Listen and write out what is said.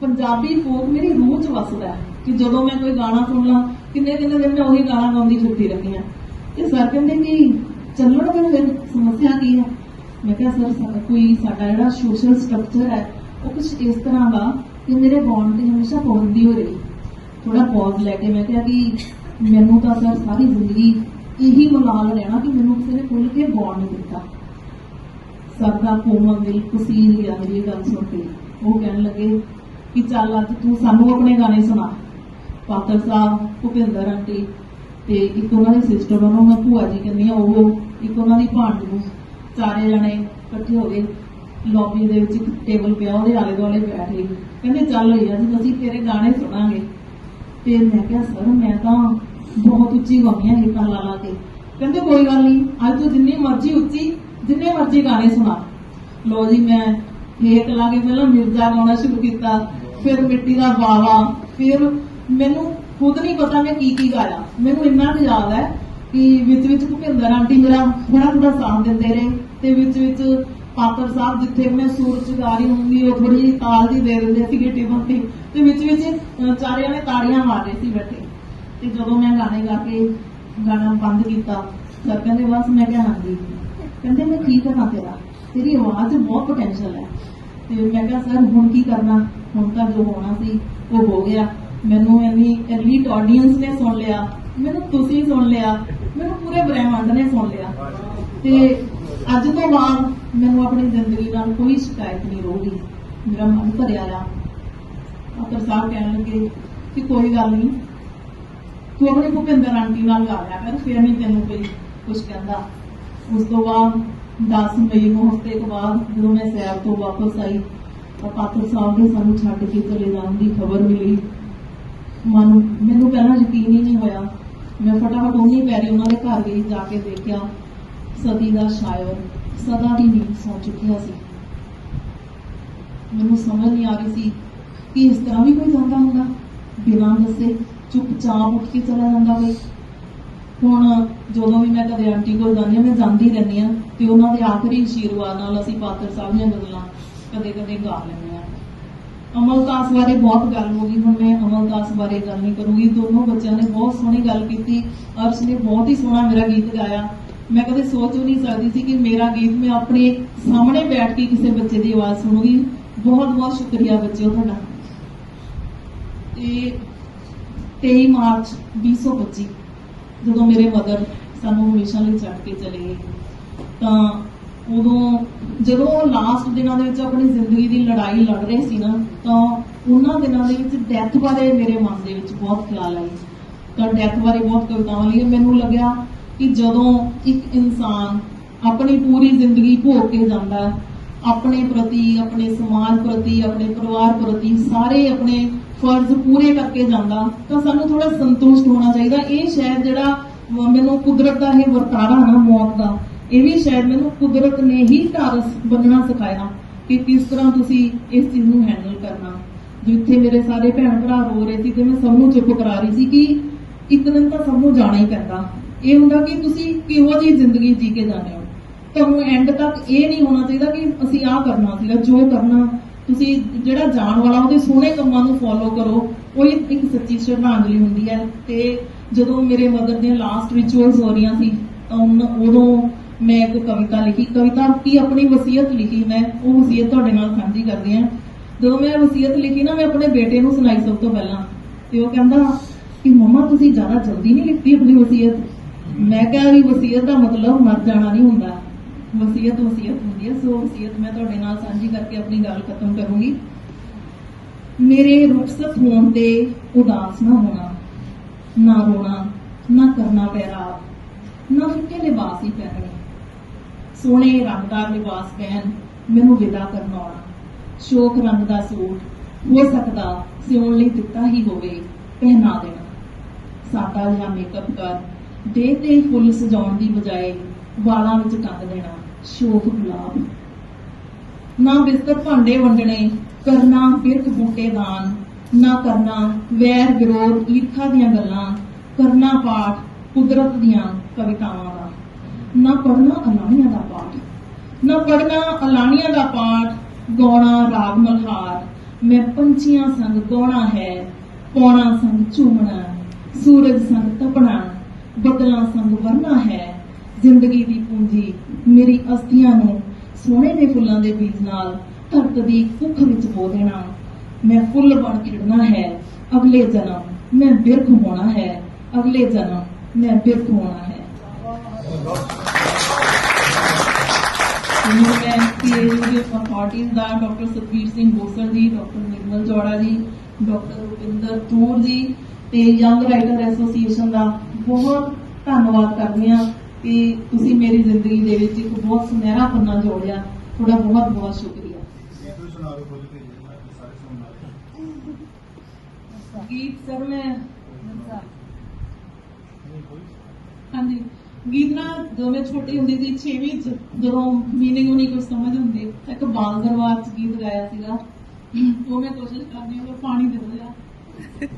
Punjabi folk ਮੇਰੀ ਰੂਹ 'ਚ ਵਸਦਾ ਕਿ ਜਦੋਂ ਮੈਂ ਕੋਈ ਗਾਣਾ ਸੁਣ ਲਾਂ, ਕਿੰਨੇ ਕਿੰਨੇ ਦਿਨ ਮੈਂ ਉਹੀ ਗਾਣਾ ਗਾਉਂਦੀ ਫਿਰਦੀ ਰਹਿੰਦੀ ਹਾਂ। ਤੇ ਸਰ ਕਹਿੰਦੇ ਕਿ ਚੱਲਣ ਦੇ ਫਿਰ, ਸਮੱਸਿਆ ਕੀ ਹੈ? ਮੈਂ ਕਿਹਾ, ਸਰ, ਸਾ- ਕੋਈ ਸਾਡਾ ਜਿਹੜਾ ਸੋਸ਼ਲ ਸਟਰਕਚਰ ਹੈ, ਉਹ ਕੁਝ ਇਸ ਤਰ੍ਹਾਂ ਦਾ ਕਿ ਮੇਰੇ ਬੌਂਡ ਤੇ ਹਮੇਸ਼ਾ ਪਾਬੰਦੀ ਹੋ ਰਹੀ। ਥੋੜਾ ਪੌਜ਼ ਲੈ ਕੇ ਮੈਂ ਕਿਹਾ ਕਿ ਮੈਨੂੰ ਤਾਂ ਸਰ ਸਾਰੀ ਜ਼ਿੰਦਗੀ ਇਹੀ ਮਲਾਲ ਰਹਿਣਾ ਕਿ ਮੈਨੂੰ ਕਿਸੇ ਨੇ ਖੁੱਲ ਕੇ ਬੌਂਡ ਨਹੀਂ ਦਿੱਤਾ। ਸਰ ਦਾ ਕੋਮਲ ਦਿਲ ਕੁਸੀਰ ਗਿਆ ਮੇਰੀ ਇਹ ਗੱਲ ਸੁਣ ਕੇ ਉਹ ਕਹਿਣ ਲੱਗੇ ਕਿ ਚੱਲ ਅੱਜ ਤੂੰ ਸਾਨੂੰ ਆਪਣੇ ਗਾਣੇ ਸੁਣਾ। ਪਾਤਰ ਸਾਹਿਬ, ਭੁਪਿੰਦਰ ਆਂਟੀ ਤੇ ਇੱਕ ਉਹਨਾਂ ਦੀ ਸਿਸਟਰ ਉਹਨੂੰ ਮੈਂ ਭੂਆ ਜੀ ਕਹਿੰਦੀ ਆ ਉਹ ਇੱਕ ਉਹਨਾਂ ਦੀ ਭਾਂਜੀ ਨੂੰ ਚਾਰੇ ਜਣੇ ਇਕੱਠੇ ਹੋ ਗਏ ਲੌਬੀ ਦੇ ਵਿੱਚ ਇੱਕ ਟੇਬਲ ਪਿਆ, ਉਹਦੇ ਆਲੇ ਦੁਆਲੇ ਬੈਠ ਗਏ। ਕਹਿੰਦੇ, ਚੱਲ ਹੋਈ ਅੱਜ ਅਸੀਂ ਤੇਰੇ ਗਾਣੇ ਸੁਣਾਂਗੇ। ਤੇ ਮੈਂ ਕਿਹਾ, ਸਰ, ਮੈਂ ਤਾਂ ਬਹੁਤ ਉੱਚੀ ਗਾਉਂਦੀ ਹਾਂ ਗੀਤਾਂ ਲਾ ਲਾ ਕੇ ਕਹਿੰਦੇ, ਕੋਈ ਗੱਲ ਨਹੀਂ, ਅੱਜ ਤੂੰ ਜਿੰਨੀ ਮਰਜ਼ੀ ਉੱਚੀ, ਜਿੰਨੇ ਮਰਜ਼ੀ ਗਾਣੇ ਸੁਣਾ। ਲੋ ਜੀ, ਮੈਂ ਹੇਕ ਲਾ ਕੇ ਪਹਿਲਾਂ ਮਿਰਜ਼ਾ ਗਾਉਣਾ ਸ਼ੁਰੂ ਕੀਤਾ, ਫਿਰ ਮਿੱਟੀ ਦਾ ਬਾਵਾ, ਫਿਰ ਮੈਨੂੰ ਖੁਦ ਨਹੀਂ ਪਤਾ ਮੈਂ ਕੀ ਕੀ ਗਾਇਆ। ਮੈਨੂੰ ਇੰਨਾ ਕੁ ਯਾਦ ਹੈ ਕਿ ਵਿੱਚ ਵਿੱਚ ਭੁਪਿੰਦਰ ਆਂਟੀ ਮੇਰਾ ਥੋੜਾ ਥੋੜਾ ਸਾਥ ਦਿੰਦੇ ਰਹੇ ਤੇ ਵਿੱਚ ਵਿੱਚ ਪਾਤਰ ਸਾਹਿਬ ਜਿੱਥੇ ਮੈਂ ਸੂਰਜ ਗਾ ਰਹੀ ਹੁੰਦੀ, ਉਹ ਥੋੜੀ ਜਿਹੀ ਤਾਲ ਦੀ ਦੇ ਦਿੰਦੇ ਸੀਗੇ ਟੇਬਲ ਤੇ। ਤੇ ਵਿੱਚ ਵਿੱਚ ਚਾਰਿਆਂ ਨੇ ਤਾੜੀਆਂ ਮਾਰ ਰਹੇ ਸੀ ਬੈਠੇ। ਤੇ ਜਦੋਂ ਮੈਂ ਗਾਣੇ ਗਾ ਕੇ ਗਾਣਾ ਬੰਦ ਕੀਤਾ, ਸਰ ਕਹਿੰਦੇ, ਬਸ ਮੈਂ ਕਿਹਾ ਹਾਂਜੀ। ਕਹਿੰਦੇ, ਮੈਂ ਕੀ ਕਰਾਂ ਤੇਰਾ? ਤੇਰੀ ਆਵਾਜ਼ 'ਚ ਬਹੁਤ ਪੋਟੈਂਸ਼ੀਅਲ ਹੈ। ਤੇ ਮੈਂ ਕਿਹਾ, ਸਰ, ਹੁਣ ਕੀ ਕਰਨਾ? ਹੁਣ ਤਾਂ ਜੋ ਹੋਣਾ ਸੀ, ਉਹ ਹੋ ਗਿਆ। ਮੈਨੂੰ ਇੰਨੀ ਐਲੀਟ ਆਡੀਅנס ਨੇ ਸੁਣ ਲਿਆ। ਮੈਨੂੰ ਤੁਸੀਂ ਸੁਣ ਲਿਆ। ਮੈਨੂੰ ਪੂਰੇ ਬ੍ਰਹਿਮੰਡ ਨੇ ਸੁਣ ਲਿਆ। ਤੇ ਅੱਜ ਤੋਂ ਬਾਅਦ ਮੈਨੂੰ ਆਪਣੀ ਜ਼ਿੰਦਗੀ ਨਾਲ ਕੋਈ ਸ਼ਿਕਾਇਤ ਨਹੀਂ ਰਹੂਗੀ। ਮੇਰਾ ਮਨ ਭਰਿਆ ਆ ਅਕਰ ਸਾਹਿਬ ਕਹਿਣ ਲੱਗੇ ਕਿ ਕੋਈ ਗੱਲ ਨਹੀਂ। ਤੂੰ ਆਪਣੀ ਭੁਪਿੰਦਰ ਆਂਟੀ ਨਾਲ ਗਾ ਲਿਆ ਕਰ, ਫਿਰ ਨਹੀਂ ਤੈਨੂੰ ਕੋਈ ਕੁਝ ਕਹਿੰਦਾ। ਉਸ ਤੋਂ ਬਾਅਦ 10 ਮਈ ਨੂੰ ਹਫ਼ਤੇ ਤੋਂ ਬਾਅਦ ਜਦੋਂ ਮੈਂ ਸੈਰ ਤੋਂ ਵਾਪਸ ਆਈ, ਤਾਂ ਪਾਤਰ ਸਾਹਿਬ ਨੇ ਸਾਨੂੰ ਛੱਡ ਕੇ ਚਲੇ ਜਾਣ ਦੀ ਖਬਰ ਮਿਲੀ। ਮਨ, ਮੈਨੂੰ ਪਹਿਲਾਂ ਯਕੀਨ ਹੀ ਨਹੀਂ ਹੋਇਆ। ਮੈਂ ਫਟਾਫਟ ਉਹਨੀ ਪੈਰੀ ਉਹਨਾਂ ਦੇ ਘਰ ਗਈ, ਜਾ ਕੇ ਦੇਖਿਆ ਸਦੀ ਦਾ ਸ਼ਾਇਰ ਸਦਾ ਦੀ ਨੀਂਦ ਸੌ ਚੁੱਕਿਆ ਸੀ। ਮੈਨੂੰ ਸਮਝ ਨਹੀਂ ਆ ਰਹੀ ਸੀ ਕਿ ਇਸ ਤਰ੍ਹਾਂ ਵੀ ਕੋਈ ਜਾਂਦਾ ਹੁੰਦਾ। ਬਿਨਾਂ ਦੱਸੇ ਚੁੱਪਚਾਪ ਉੱਠ ਕੇ ਚਲਾ ਜਾਂਦਾ ਕੋਈ ਹੁਣ ਜਦੋਂ ਵੀ ਮੈਂ ਕਦੇ ਆਂਟੀ ਕੋਲ ਜਾਂਦੀ ਹਾਂ, ਮੈਂ ਜਾਂਦੀ ਰਹਿੰਦੀ ਹਾਂ ਤੇ ਉਹਨਾਂ ਦੇ ਆਖਰੀ ਆਸ਼ੀਰਵਾਦ ਨਾਲ ਅਸੀਂ ਪਾਤਰ ਸਾਹਿਬ ਦੀਆਂ ਗੱਲਾਂ ਕਦੇ ਕਦੇ ਗਾ ਲੈਂਦੇ ਹਾਂ। ਅਮਲਦਾਸ ਬਾਰੇ ਬਹੁਤ ਗੱਲ ਹੋ ਗਈ, ਹੁਣ ਮੈਂ ਅਮਲਦਾਸ ਬਾਰੇ ਗੱਲ ਨਹੀਂ ਕਰੂੰਗੀ। ਦੋਨੋਂ ਬੱਚਿਆਂ ਨੇ ਬਹੁਤ ਸੋਹਣੀ ਗੱਲ ਕੀਤੀ। ਅਰਸ਼ ਨੇ ਬਹੁਤ ਹੀ ਸੋਹਣਾ ਮੇਰਾ ਗੀਤ ਗਾਇਆ। ਮੈਂ ਕਦੇ ਸੋਚ ਵੀ ਨਹੀਂ ਸਕਦੀ ਸੀ ਕਿ ਮੇਰਾ ਗੀਤ ਮੈਂ ਆਪਣੇ ਸਾਹਮਣੇ ਬੈਠ ਕੇ ਕਿਸੇ ਬੱਚੇ ਦੀ ਆਵਾਜ਼ ਸੁਣੂਗੀ। ਬਹੁਤ ਬਹੁਤ ਸ਼ੁਕਰੀਆ ਬੱਚਿਓ ਤੁਹਾਡਾ। ਤੇ 23 ਮਾਰਚ 2025 ਜਦੋਂ ਮੇਰੇ ਮਦਰ ਸਾਨੂੰ ਹਮੇਸ਼ਾ ਲਈ ਛੱਡ ਕੇ ਚਲੇ ਗਏ। ਤਾਂ ਉਦੋਂ ਜਦੋਂ ਲਾਸਟ ਦਿਨਾਂ ਦੇ ਵਿੱਚ ਆਪਣੀ ਜ਼ਿੰਦਗੀ ਦੀ ਲੜਾਈ ਲੜ ਰਹੇ ਸੀ ਨਾ, ਤਾਂ ਉਹਨਾਂ ਦਿਨਾਂ ਦੇ ਵਿੱਚ ਡੈਥ ਬਾਰੇ ਮੇਰੇ ਮਨ ਦੇ ਵਿੱਚ ਬਹੁਤ ਖਿਆਲ ਆਈ। ਤਾਂ ਡੈਥ ਬਾਰੇ ਬਹੁਤ ਕਵਿਤਾਵਾਂ ਲਈ ਮੈਨੂੰ ਲੱਗਿਆ ਕਿ ਜਦੋਂ ਇੱਕ ਇਨਸਾਨ ਆਪਣੀ ਪੂਰੀ ਜ਼ਿੰਦਗੀ ਭੋਗ ਕੇ ਜਾਂਦਾ, ਆਪਣੇ ਪ੍ਰਤੀ, ਆਪਣੇ ਸਮਾਜ ਪ੍ਰਤੀ, ਆਪਣੇ ਪਰਿਵਾਰ ਪ੍ਰਤੀ ਸਾਰੇ ਆਪਣੇ ਫਰਜ਼ ਪੂਰੇ ਕਰਕੇ ਜਾਂਦਾ, ਤਾਂ ਸਾਨੂੰ ਥੋੜਾ ਸੰਤੁਸ਼ਟ ਹੋਣਾ ਚਾਹੀਦਾ। ਇਹ ਸ਼ਾਇਦ ਜਿਹੜਾ ਮੈਨੂੰ ਕੁਦਰਤ ਦਾ ਇਹ ਵਰਤਾਰਾ ਨਾ, ਮੌਤ ਦਾ, ਇਹ ਵੀ ਸ਼ਾਇਦ ਮੈਨੂੰ ਕੁਦਰਤ ਨੇ ਹੀ ਢਾਰਸ ਬੰਨਣਾ ਸਿਖਾਇਆ ਕਿ ਕਿਸ ਤਰ੍ਹਾਂ ਤੁਸੀਂ ਇਸ ਚੀਜ਼ ਨੂੰ ਹੈਂਡਲ ਕਰਨਾ। ਜਿੱਥੇ ਮੇਰੇ ਸਾਰੇ ਭੈਣ ਭਰਾ ਰੋ ਰਹੇ ਸੀ ਤੇ ਮੈਂ ਸਭ ਨੂੰ ਚੁੱਪ ਕਰਾ ਰਹੀ ਸੀ ਕਿ ਇੱਕ ਦਿਨ ਤਾਂ ਸਭ ਨੂੰ ਜਾਣਾ ਹੀ ਪੈਂਦਾ। ਇਹ ਹੁੰਦਾ ਕਿ ਤੁਸੀਂ ਕਿਹੋ ਜਿਹੀ ਜ਼ਿੰਦਗੀ ਜੀ ਕੇ ਜਾਂਦੇ ਹੋ। ਤੁਹਾਨੂੰ ਐਂਡ ਤੱਕ ਇਹ ਨਹੀਂ ਹੋਣਾ ਚਾਹੀਦਾ ਕਿ ਅਸੀਂ ਆਹ ਕਰਨਾ ਸੀਗਾ, ਜੋ ਕਰਨਾ ਤੁਸੀਂ ਜਿਹੜਾ ਜਾਣ ਵਾਲਾ ਉਹਦੇ ਸੋਹਣੇ ਕੰਮਾਂ ਨੂੰ ਫੋਲੋ ਕਰੋ, ਉਹ ਇੱਕ ਸੱਚੀ ਸ਼ਰਧਾਂਜਲੀ ਹੁੰਦੀ ਹੈ। ਤੇ ਜਦੋਂ ਮੇਰੇ ਮਦਰ ਦੀਆਂ ਲਾਸਟ ਰਿਚੁਅਲਸ ਹੋ ਰਹੀਆਂ ਸੀ, ਤਾਂ ਉਦੋਂ ਮੈਂ ਇੱਕ ਕਵਿਤਾ ਲਿਖੀ। ਕਵਿਤਾ ਕੀ ਆਪਣੀ ਵਸੀਅਤ ਲਿਖੀ ਮੈਂ, ਉਹ ਵਸੀਅਤ ਤੁਹਾਡੇ ਨਾਲ ਸਾਂਝੀ ਕਰਦੀ ਹਾਂ। ਜਦੋਂ ਮੈਂ ਵਸੀਅਤ ਲਿਖੀ ਨਾ, ਮੈਂ ਆਪਣੇ ਬੇਟੇ ਨੂੰ ਸੁਣਾਈ ਸਭ ਤੋਂ ਪਹਿਲਾਂ। ਤੇ ਉਹ ਕਹਿੰਦਾ ਕਿ ਮਮਾ, ਤੁਸੀਂ ਜ਼ਿਆਦਾ ਜਲਦੀ ਨਹੀਂ ਲਿਖਤੀ ਆਪਣੀ ਵਸੀਅਤ? ਮੈਂ ਕਿਹਾ ਵੀ ਵਸੀਅਤ ਦਾ ਮਤਲਬ ਮਰ ਜਾਣਾ ਨਹੀਂ ਹੁੰਦਾ। ਵਸੀਅਤ ਵਸੀਅਤ ਹੁੰਦੀ ਹੈ। ਸੋ ਵਸੀਅਤ ਮੈਂ ਤੁਹਾਡੇ ਨਾਲ ਸਾਂਝੀ ਕਰਕੇ ਆਪਣੀ ਗੱਲ ਖਤਮ ਕਰੂੰਗੀ। ਮੇਰੇ ਰੁਖਸਤ ਹੋਣ ਤੇ ਉਦਾਸ ਨਾ ਹੋਣਾ, ਨਾ ਰੋਣਾ, ਨਾ ਕਰਨਾ ਪੈਰਾਬ ਨਾ ਫਿੱਕੇ ਲਿਬਾਸ ਹੀ ਪਹਿਨਣੇ ਸੋਹਣੇ ਰੰਗਦਾਰ ਲਿਬਾਸ ਪਹਿਨ ਮੈਨੂੰ ਵਿਦਾ ਕਰਨ ਆਉਣਾ। ਸ਼ੋਕ ਰੰਗ ਦਾ ਸੂਟ ਹੋ ਸਕਦਾ ਸਿਉਣ ਲਈ ਦਿੱਤਾ ਹੀ ਹੋਵੇ, ਪਹਿਨਾ ਦੇਣਾ। ਸਾਦਾ ਜਿਹਾ ਮੇਕਅਪ ਕਰ ਦੇਹ ਤੇ ਫੁੱਲ ਸਜਾਉਣ ਦੀ ਬਜਾਏ ਵਾਲਾਂ ਵਿੱਚ ਟੰਗ ਦੇਣਾ। ਸ਼ੋਕ ਗੁਲਾਬ ਨਾ ਬਿਸਤਰ ਭਾਂਡੇ ਵੰਡਣੇ, ਕਰਨਾ ਬਿਰਖ ਬੂਟੇ ਦਾਨ। ਨਾ ਕਰਨਾ ਵੈਰ ਵਿਰੋਧ ਈਰਖਾ ਦੀਆਂ ਗੱਲਾਂ, ਕਰਨਾ ਪਾਠ ਕੁਦਰਤ ਦੀਆਂ ਕਵਿਤਾਵਾਂ ਦਾ। ਨਾ ਪੜਨਾ ਅਲਾਣੀਆਂ ਦਾ ਪਾਠ। ਨਾ ਪੜਨਾ ਅਲਾਣੀਆਂ ਦਾ ਪਾਠ, ਗਾਉਣਾ ਰਾਗ ਮਲਹਾਰ। ਮੈਂ ਪੰਛੀਆਂ ਸੰਗ ਗਾਉਣਾ ਹੈ, ਪੌਣਾ ਸੰਗ ਝੂਮਣਾ, ਸੂਰਜ ਸੰਗ ਤਪਣਾ, ਬਦਲਾਂ ਸੰਗ ਵਰਨਾ ਹੈ। ਜ਼ਿੰਦਗੀ ਦੀ ਪੂੰਜੀ ਮੇਰੀ ਅਸਥੀਆਂ ਨੂੰ ਸੋਹਣੇ ਦੇ ਫੁੱਲਾਂ ਦੇ ਬੀਜ ਨਾਲ ਧਰਤ ਦੀ ਕੁੱਖ ਵਿੱਚ ਬੋ ਦੇਣਾ। ਮੈਂ ਫੁੱਲ ਬਣ ਖਿੜਨਾ ਹੈ, ਅਗਲੇ ਜਨਮ ਮੈਂ ਬਿਰਖ ਹੋਣਾ ਹੈ, ਅਗਲੇ ਜਨਮ ਮੈਂ ਬਿਰਖ ਹੋਣਾ ਹੈ। ਮੈਨੂੰ ਮੈਂ ਪੀਏਯੂ ਦੇ ਅਥਾਰਟੀਜ਼ ਦਾ ਡਾਕਟਰ ਸਤਵੀਰ ਸਿੰਘ ਗੋਸਲ ਜੀ ਡਾਕਟਰ ਨਿਰਮਲ ਜੋੜਾ ਜੀ ਡਾਕਟਰ ਰੁਪਿੰਦਰ ਤੂਰ ਜੀ ਤੇ ਯੰਗ ਰਾਈਟਰ ਐਸੋਸੀਏਸ਼ਨ ਦਾ ਬਹੁਤ ਧੰਨਵਾਦ ਕਰਦੀ ਹਾਂ। ਕਿ ਤੁਸੀਂ ਮੇਰੀ ਜ਼ਿੰਦਗੀ ਦੇ ਵਿੱਚ ਇੱਕ ਬਹੁਤ ਸੁਨਹਿਰਾ ਪੰਨਾ ਜੋੜਿਆ। ਤੁਹਾਡਾ ਬਹੁਤ ਬਹੁਤ ਸ਼ੁਕਰੀਆ। ਗੀਤ ਸਰ ਮੈਂ ਹਾਂਜੀ। ਗੀਤ ਨਾ ਜਦੋਂ ਮੈਂ ਛੋਟੀ ਹੁੰਦੀ ਸੀ 6ਵੀਂ ਚ ਜਦੋਂ ਮੀਨਿੰਗ ਨਹੀਂ ਕੁਝ ਸਮਝ ਹੁੰਦੀ। ਇੱਕ ਬਾਲ ਦਰਬਾਰ ਚ ਗੀਤ ਗਾਇਆ ਸੀਗਾ। ਉਹ ਮੈਂ ਕੋਸ਼ਿਸ਼ ਕਰਦੀ ਹਾਂ ਕਿ ਪਾਣੀ ਦੇ ਦੋ ਯਾਰ।